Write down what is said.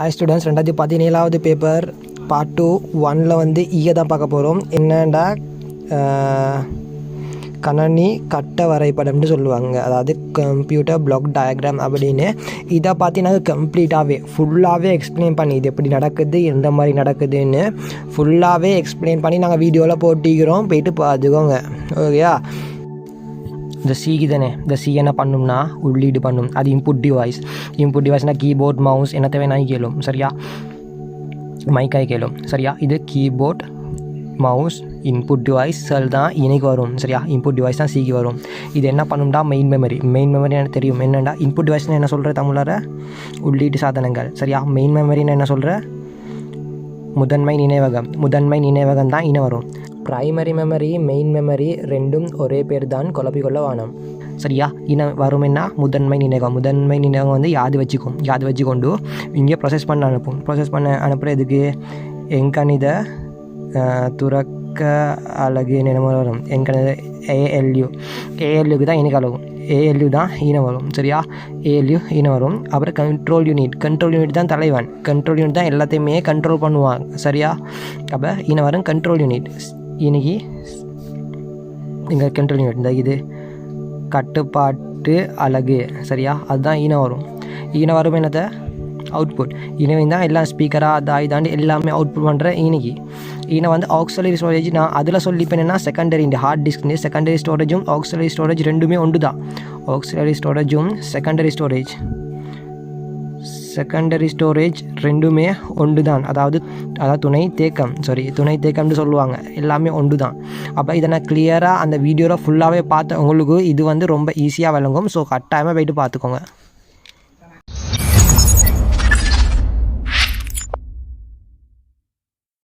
Hi students ரெண்டாயிரத்தி பதினேழாவது paper part two ஒனில் வந்து e ஈய தான் பார்க்க போகிறோம் என்னடா கணனி கட்ட வரைபடம்னு சொல்லுவாங்க. அதாவது கம்ப்யூட்டர் பிளாக் டயக்ராம் அப்படின்னு. இதை பார்த்தீங்கன்னா கம்ப்ளீட்டாகவே ஃபுல்லாகவே எக்ஸ்பிளைன் பண்ணி இது எப்படி நடக்குது எந்த மாதிரி நடக்குதுன்னு ஃபுல்லாகவே எக்ஸ்பிளைன் பண்ணி நாங்கள் வீடியோவில் போட்டிக்கிறோம் போயிட்டு பார்த்துக்கோங்க. ஓகேயா இந்த சிக்கு தானே? இந்த சி என்ன பண்ணும்னா உள்ளீடு பண்ணும். அது இன்புட் டிவைஸ் இன்புட் டிவைஸ்னால் கீபோர்ட் மவுஸ் என்ன தேவையான கேளும். சரியா? மைக்காய் கேளும். சரியா? இது கீபோர்ட் மவுஸ் இன்புட் டிவைஸ் தான் இணைக்கு வரும். சரியா? இன்புட் டிவைஸ் தான் சிக்கு வரும். இது என்ன பண்ணும்டா? மெயின் மெமரி மெயின் மெமரி எனக்கு தெரியும்? என்னென்னா இன்புட் டிவைஸ்னு என்ன சொல்கிற தமிழர? உள்ளீட்டு சாதனங்கள். சரியா? மெயின் மெமரின்னு என்ன சொல்கிற முதன்மை நினைவகம். முதன்மை நினைவகம் தான் இன வரும். பிரைமரி மெமரி மெயின் மெமரி ரெண்டும் ஒரே பேர் தான் குழப்பிக்கொள்ள வானம் சரியா? இன வருமென்னா முதன்மை நினைவகம். முதன்மை நினைவகம் வந்து யாது வச்சுக்கும். யாது வச்சுக்கொண்டு இங்கே ப்ரொசஸ் பண்ண அனுப்பும். ப்ரொசஸ் பண்ண அனுப்புகிறதுக்கு எங்கணித துறக்க அழகு நினைவு வரும். எங்கணித ஏஎல்யூ ஏஎல்யூக்கு தான் எனக்கு அழகும். ஏஎல்யூ தான் ஈனம் வரும். சரியா? ஏஎல்யூ ஈனம் வரும். அப்புறம் கண்ட்ரோல் யூனிட் கண்ட்ரோல் யூனிட் தான் தலைவன். கண்ட்ரோல் யூனிட் தான் எல்லாத்தையுமே கண்ட்ரோல் பண்ணுவாங்க சரியா? அப்போ ஈனம் வரும் கண்ட்ரோல் யூனிட் இன்னைக்கு நீங்கள் கண்ட்ரோல் யூனிட் இந்த இது கட்டுப்பாட்டு அழகு சரியா? அதுதான் ஈனம் வரும். ஈனம் வரும் என்னத்தை அவுட்புட் இனவன் தான் எல்லாம் ஸ்பீக்கராக அதை இதாண்டி எல்லாமே அவுட்புட் பண்ணுற இனிக்கு ஈனை வந்து ஆக்சலரி ஸ்டோரேஜ் நான் அதில் சொல்லிப்பேன்னா என்னன்னா செகண்டரி இந்த ஹார்ட் டிஸ்க் செகண்டரி ஸ்டோரேஜும் ஆக்சலரி ஸ்டோரேஜ் ரெண்டுமே ஒன்று தான் ஆக்சலரி ஸ்டோரேஜும் செகண்டரி ஸ்டோரேஜ் செகண்டரி ஸ்டோரேஜ் ரெண்டுமே ஒன்று தான் அதாவது அதாவது துணை தேக்கம் சாரி துணை தேக்கம்னு சொல்லுவாங்க. எல்லாமே ஒன்று தான் அப்போ இதை நான் கிளியராக அந்த வீடியோவில் ஃபுல்லாகவே பார்த்து உங்களுக்கு இது வந்து ரொம்ப ஈஸியாக விளங்கும். ஸோ கட்டாயமாக போயிட்டு பார்த்துக்கோங்க.